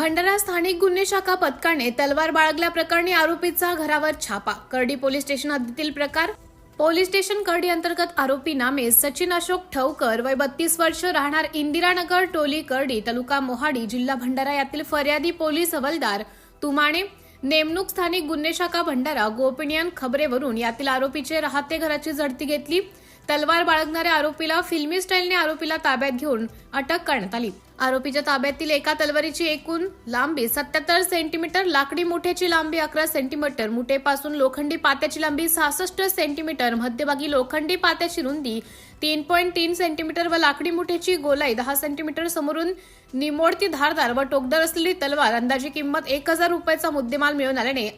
भंडारा स्थानिक गुन्हे शाखा पथकाने तलवार बाळगल्याप्रकरणी आरोपीचा घरावर छापा. कर्डी पोलीस स्टेशन हद्दीतील प्रकार. पोलीस स्टेशन कर्डी अंतर्गत आरोपी नामे सचिन अशोक ठवकर वय बत्तीस वर्ष राहणार इंदिरानगर टोली कर्डी तालुका मोहाडी जिल्हा भंडारा यातील फर्यादी पोलीस हवालदार तुमाणे. नेमणूक स्थानिक गुन्हे शाखा भंडारा गोपनीयन खबरेवरून यातील आरोपीचे राहते घराची झडती घेतली. तलवार बाळगणाऱ्या आरोपीला फिल्मी स्टाईलने आरोपीला ताब्यात घेऊन अटक करण्यात आली. आरोपीच्या ताब्यातील एका तलवारीची एकूण लांबी सत्याहत्तर सेंटीमीटर लाकडी मुठ्याची लांबी अकरा सेंटीमीटर मुठेपासून लोखंडी पात्याची लांबी सहासष्ट सेंटीमीटर मध्यभागी लोखंडी पात्याची रुंदी तीन पॉईंट तीन सेंटीमीटर व लाकडी मुठ्याची गोलाई दहा सेंटीमीटर समोरून निमोडती धारदार व टोकदार असलेली तलवार अंदाजे किंमत एक हजार रुपयाचा मुद्देमाल मिळून आल्याने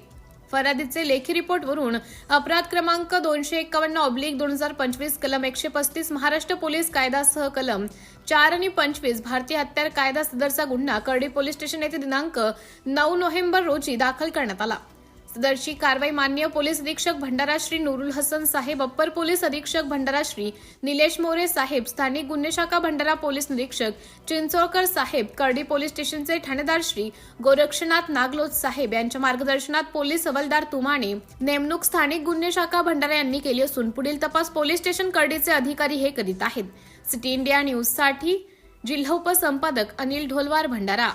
फरादीचे लेखी रिपोर्टवरून अपराध क्रमांक दोनशे एकावन्न ऑब्लिक दोन हजार पंचवीस कलम एकशे पस्तीस महाराष्ट्र पोलीस कायदासह कलम चार आणि पंचवीस भारतीय हत्यार कायदा सदरचा गुन्हा कर्डी पोलीस स्टेशन येथे दिनांक नऊ नोव्हेंबर रोजी दाखल करण्यात आला. सदरची कारवाई मान्य पोलीस अधीक्षक भंडारा श्री नुरुल हसन साहेब अप्पर पोलीस अधीक्षक भंडारा श्री निलेश मोरे साहेब स्थानिक गुन्हे शाखा भंडारा पोलीस निरीक्षक चिंचोळकर साहेब कर्डी पोलीस स्टेशनचे ठाणेदार श्री गोरक्षनाथ नागलोज साहेब यांच्या मार्गदर्शनात पोलीस हवालदार तुमाने नेमणूक स्थानिक गुन्हे शाखा भंडारा यांनी केली असून पुढील तपास पोलीस स्टेशन कर्डीचे अधिकारी हे करीत आहेत. सिटी इंडिया न्यूजसाठी जिल्हा उपसंपादक अनिल ढोलवार भंडारा.